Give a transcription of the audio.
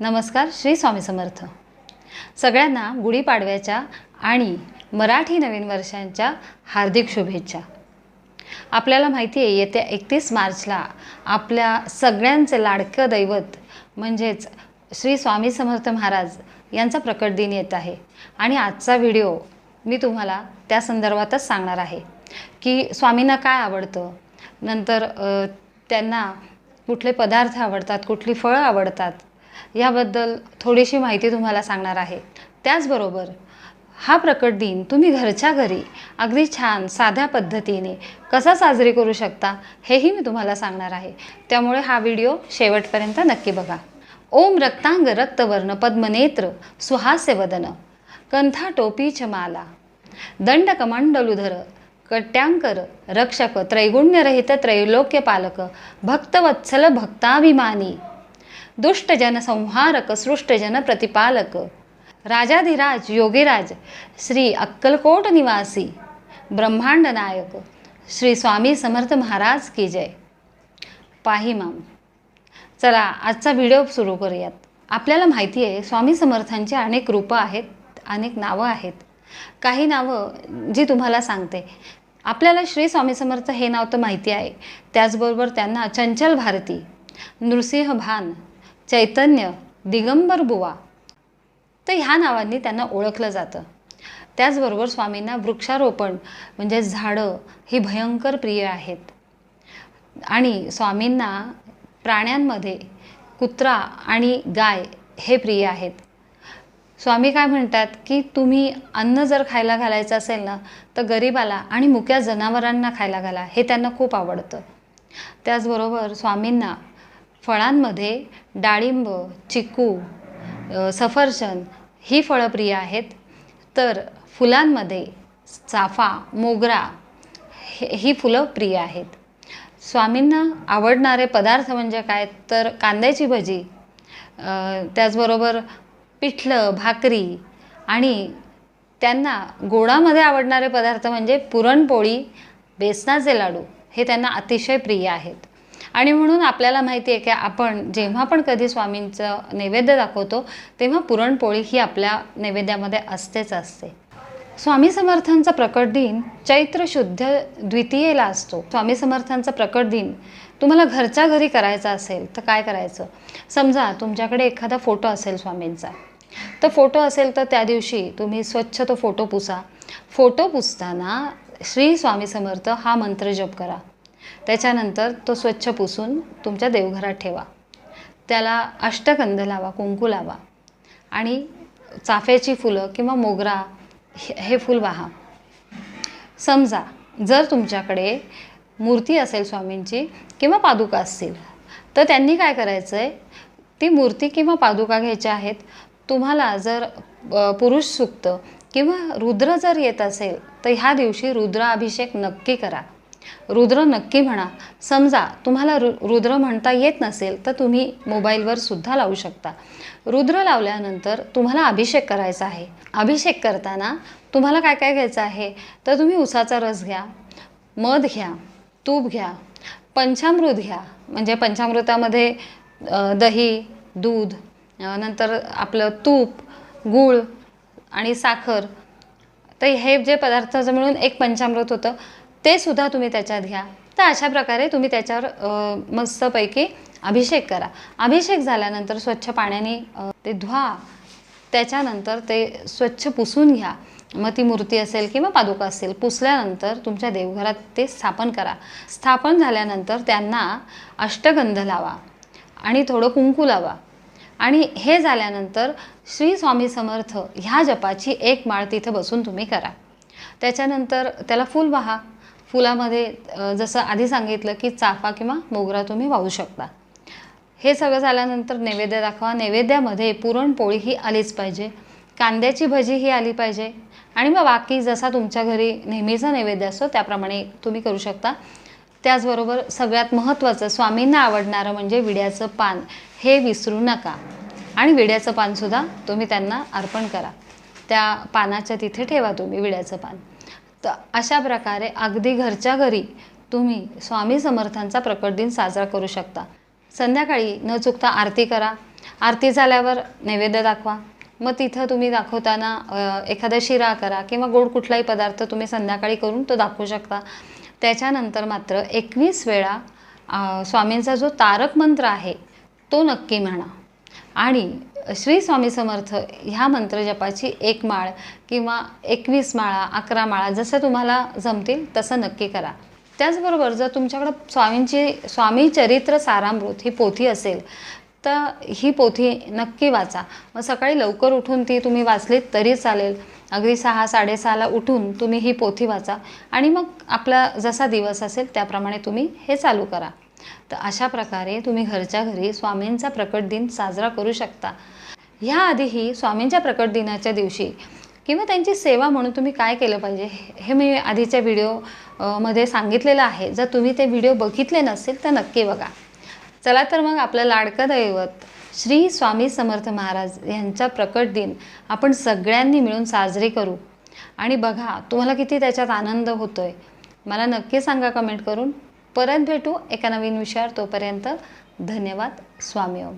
नमस्कार श्री स्वामी समर्थ. सगळ्यांना गुढीपाडव्याच्या आणि मराठी नवीन वर्षांच्या हार्दिक शुभेच्छा. आपल्याला माहिती आहे येत्या एकतीस मार्चला आपल्या सगळ्यांचे लाडकं दैवत म्हणजेच श्री स्वामी समर्थ महाराज यांचा प्रकट दिन येत आहे. आणि आजचा व्हिडिओ मी तुम्हाला त्या संदर्भातच सांगणार आहे की स्वामींना काय आवडतं. नंतर त्यांना कुठले पदार्थ आवडतात कुठली फळं आवडतात याबद्दल थोडीशी माहिती तुम्हाला सांगणार आहे. त्याचबरोबर हा प्रकट दिन तुम्ही घरच्या घरी अगदी छान साध्या पद्धतीने कसा साजरी करू शकता हेही मी तुम्हाला सांगणार आहे. त्यामुळे हा व्हिडिओ शेवटपर्यंत नक्की बघा. ओम रक्तांग रक्तवर्ण पद्मनेत्र सुहास्य वदन. कंथा टोपीच माला. दंड कमांडलुधर. कट्यांकर रक्षक त्रैगुण्यरहित त्रैलोक्य पालक भक्तवत्सल भक्ताभिमानी. दुष्टजन संहारक सृष्टजन प्रतिपालक राजाधिराज योगीराज श्री अक्कलकोट निवासी ब्रह्मांड नायक श्री स्वामी समर्थ महाराज की जय। पाहिमाम चला आजचा व्हिडिओ सुरू करूयात. आपल्याला माहिती आहे स्वामी समर्थांची अनेक रूपं आहेत अनेक नावं आहेत. काही नावं जी तुम्हाला सांगते. आपल्याला श्री स्वामी समर्थ हे नाव तर माहिती आहे. त्याचबरोबर त्यांना चंचल भारती नृसिंह भान चैतन्य दिगंबर बुवा. तर ह्या नावांनी त्यांना ओळखलं जातं. त्याचबरोबर स्वामींना वृक्षारोपण म्हणजे झाडं ही भयंकर प्रिय आहेत. आणि स्वामींना प्राण्यांमध्ये कुत्रा आणि गाय हे प्रिय आहेत. स्वामी काय म्हणतात की तुम्ही अन्न जर खायला घालायचं असेल ना तर गरिबाला आणि मुक्या जनावरांना खायला घाला हे त्यांना खूप आवडतं. त्याचबरोबर स्वामींना फळांमध्ये डाळिंब चिकू सफरचंद ही फळं प्रिय आहेत. तर फुलांमध्ये चाफा मोगरा हे ही फुलं प्रिय आहेत. स्वामींना आवडणारे पदार्थ म्हणजे काय? तर कांद्याची भजी त्याचबरोबर पिठलं भाकरी आणि त्यांना गोडामध्ये आवडणारे पदार्थ म्हणजे पुरणपोळी बेसनाचे लाडू हे त्यांना अतिशय प्रिय आहेत. आणि म्हणून आपल्याला माहिती आहे की आपण जेव्हा पण कधी स्वामींचं नैवेद्य दाखवतो तेव्हा पुरणपोळी ही आपल्या नैवेद्यामध्ये असतेच असते. स्वामी समर्थांचा प्रकट दिन चैत्र शुद्ध द्वितीयेला असतो. स्वामी समर्थांचा प्रकट दिन तुम्हाला घरच्या घरी करायचा असेल तर काय करायचं? समजा तुमच्याकडे एखादा फोटो असेल स्वामींचा तर फोटो असेल तर त्या दिवशी तुम्ही स्वच्छ तो फोटो पुसा. फोटो पुसताना श्री स्वामी समर्थ हा मंत्र जप करा. त्याच्यानंतर तो स्वच्छ पुसून तुमच्या देवघरात ठेवा. त्याला अष्टगंध लावा कुंकू लावा आणि चाफ्याची फुलं किंवा मोगरा हे हे फूल वाहा. समजा जर तुमच्याकडे मूर्ती असेल स्वामींची किंवा पादुका असतील तर त्यांनी काय करायचं आहे ती मूर्ती किंवा पादुका घ्यायच्या आहेत. तुम्हाला जर पुरुष सुक्त किंवा रुद्र जर येत असेल तर ह्या दिवशी रुद्राभिषेक नक्की करा. रुद्र नक्की म्हणा. समजा तुम्हाला रु रुद्र म्हणता येत नसेल तर तुम्ही मोबाईलवर सुद्धा लावू शकता. रुद्र लावल्यानंतर तुम्हाला अभिषेक करायचा आहे. अभिषेक करताना तुम्हाला काय काय घ्यायचं आहे? तर तुम्ही उसाचा रस घ्या मध घ्या तूप घ्या पंचामृत घ्या. म्हणजे पंचामृतामध्ये दही दूध नंतर आपलं तूप गूळ आणि साखर. तर हे जे पदार्थ मिळून एक पंचामृत होतं. ते सुद्धा तुम्ही त्याच्यात घ्या. तर अशा प्रकारे तुम्ही त्याच्यावर मस्तपैकी अभिषेक करा. अभिषेक झाल्यानंतर स्वच्छ पाण्याने ते धुवा. त्याच्यानंतर ते स्वच्छ पुसून घ्या. मग ती मूर्ती असेल किंवा पादुका असेल पुसल्यानंतर तुमच्या देवघरात ते स्थापन करा. स्थापन झाल्यानंतर त्यांना अष्टगंध लावा आणि थोडं कुंकू लावा. आणि हे झाल्यानंतर श्री स्वामी समर्थ ह्या जपाची एक माळ तिथं बसून तुम्ही करा. त्याच्यानंतर त्याला फूल वाहा फुलामध्ये जसं आधी सांगितलं की चाफा किंवा मोगरा तुम्ही वाहू शकता. हे सगळं झाल्यानंतर नैवेद्य दाखवा. नैवेद्यामध्ये पुरणपोळी ही आलीच पाहिजे. कांद्याची भजी ही आली पाहिजे. आणि मग बाकी जसा तुमच्या घरी नेहमीचा नैवेद्य असतो त्याप्रमाणे तुम्ही करू शकता. त्याचबरोबर सगळ्यात महत्त्वाचं स्वामींना आवडणारं म्हणजे विड्याचं पान. हे विसरू नका. आणि विड्याचं पानसुद्धा तुम्ही त्यांना अर्पण करा. त्या पानाच्या तिथे ठेवा तुम्ही विड्याचं पान. तर अशा प्रकारे अगदी घरच्या घरी तुम्ही स्वामी समर्थांचा प्रकट दिन साजरा करू शकता. संध्याकाळी न चुकता आरती करा. आरती झाल्यावर नैवेद्य दाखवा. मग तिथं तुम्ही दाखवताना एखादा शिरा करा किंवा गोड कुठलाही पदार्थ तुम्ही संध्याकाळी करून तो दाखवू शकता. त्याच्यानंतर मात्र एकवीस वेळा स्वामींचा जो तारक मंत्र आहे तो नक्की म्हणा. आणि श्री स्वामी समर्थ ह्या मंत्र जपाची एक माळ किंवा एकवीस माळा अकरा माळा जसं तुम्हाला जमतील तसं नक्की करा. त्याचबरोबर जर तुमच्याकडं स्वामींची स्वामी चरित्र सारामृत ही पोथी असेल तर ही पोथी नक्की वाचा. मग सकाळी लवकर उठून ती तुम्ही वाचलीत तरी चालेल. अगदी सहा साडेसहाला उठून तुम्ही ही पोथी वाचा आणि मग आपला जसा दिवस असेल त्याप्रमाणे तुम्ही हे चालू करा. तर अशा प्रकारे तुम्ही घरच्या घरी स्वामींचा प्रकट दिन साजरा करू शकता. ह्याआधीही स्वामींच्या प्रकट दिनाच्या दिवशी किंवा त्यांची सेवा म्हणून तुम्ही काय केलं पाहिजे हे- मी आधीच्या व्हिडिओमध्ये सांगितलेलं आहे. जर तुम्ही ते व्हिडिओ बघितले नसेल तर नक्की बघा. चला तर मग आपलं लाडकं दैवत श्री स्वामी समर्थ महाराज यांचा प्रकट दिन आपण सगळ्यांनी मिळून साजरी करू. आणि बघा तुम्हाला किती त्याच्यात आनंद होतो आहे मला नक्की सांगा कमेंट करून. परत भेटू एका नवीन विषयावर तोपर्यंत धन्यवाद स्वामी ओम.